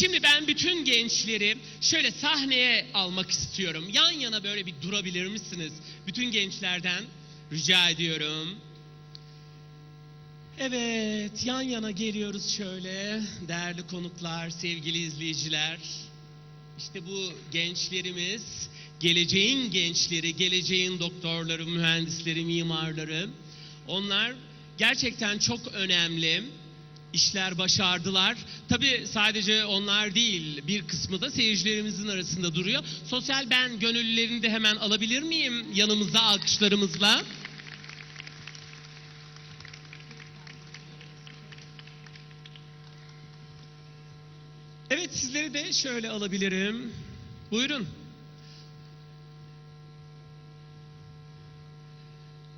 Şimdi ben bütün gençleri şöyle sahneye almak istiyorum. Yan yana böyle bir durabilir misiniz? Bütün gençlerden rica ediyorum. Evet, yan yana geliyoruz şöyle. Değerli konuklar, sevgili izleyiciler. İşte bu gençlerimiz, geleceğin gençleri, geleceğin doktorları, mühendisleri, mimarları. Onlar gerçekten çok önemli işler başardılar. Tabii sadece onlar değil, bir kısmı da seyircilerimizin arasında duruyor. Sosyal ben gönüllülerini de hemen alabilir miyim yanımıza alkışlarımızla? Evet sizleri de şöyle alabilirim. Buyurun.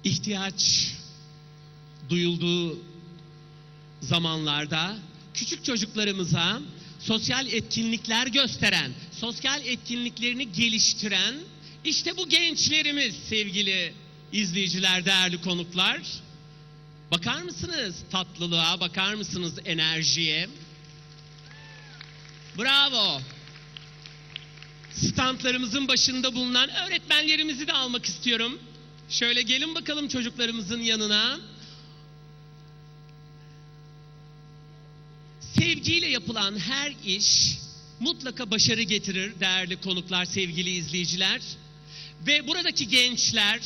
İhtiyaç duyulduğu zamanlarda küçük çocuklarımıza sosyal etkinlikler gösteren, sosyal etkinliklerini geliştiren işte bu gençlerimiz sevgili izleyiciler, değerli konuklar. Bakar mısınız tatlılığa, bakar mısınız enerjiye? Bravo. Standlarımızın başında bulunan öğretmenlerimizi de almak istiyorum. Şöyle gelin bakalım çocuklarımızın yanına. Sevgiyle yapılan her iş mutlaka başarı getirir değerli konuklar, sevgili izleyiciler. Ve buradaki gençler,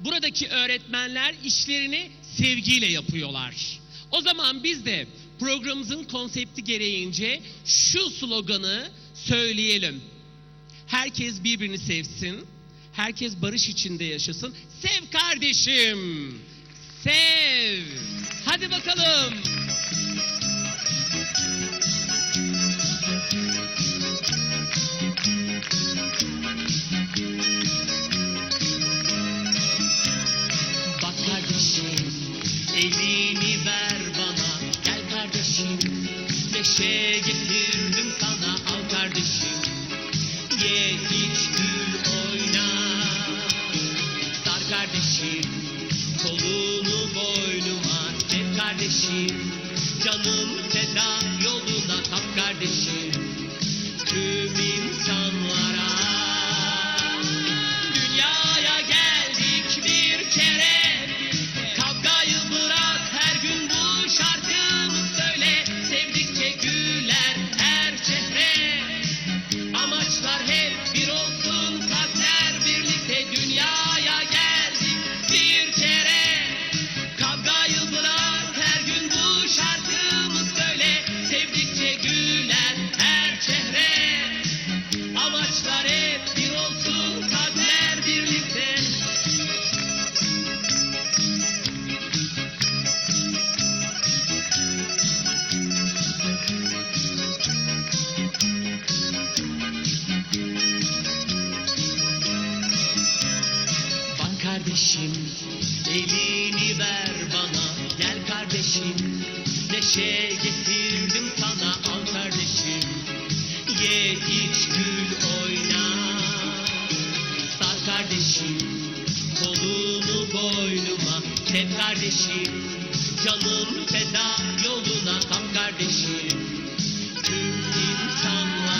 buradaki öğretmenler işlerini sevgiyle yapıyorlar. O zaman biz de programımızın konsepti gereğince şu sloganı söyleyelim. Herkes birbirini sevsin. Herkes barış içinde yaşasın. Sev kardeşim. Sev. Hadi bakalım. Neşe getirdim sana Al kardeşim. Ye iç gül oyna. Sar kardeşim kolunu boynuma Sev kardeşim. Canım feda yoluna Tap kardeşim. Tüm insanlara kardeşim. Elini ver bana Gel kardeşim. Neşe getirdim sana Al kardeşim. Ye iç gül oyna. Sar kardeşim kolunu boynuma. Sev kardeşim canım feda yoluna. Tam kardeşim. Tüm insanlara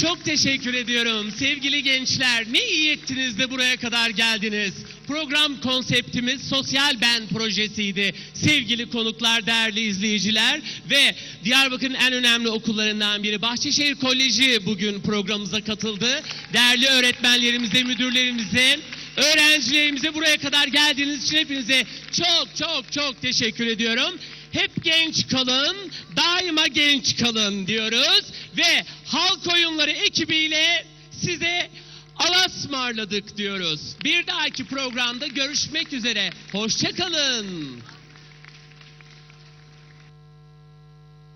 çok teşekkür ediyorum sevgili gençler. Ne iyi ettiniz de buraya kadar geldiniz. Program konseptimiz Sosyal Ben projesiydi. Sevgili konuklar, değerli izleyiciler ve Diyarbakır'ın en önemli okullarından biri Bahçeşehir Koleji bugün programımıza katıldı. Değerli öğretmenlerimize, müdürlerimize, öğrencilerimize buraya kadar geldiğiniz için hepinize çok çok çok teşekkür ediyorum. Hep genç kalın, daima genç kalın diyoruz ve halk oyunları ekibiyle size alasmarladık diyoruz. Bir dahaki programda görüşmek üzere. Hoşçakalın.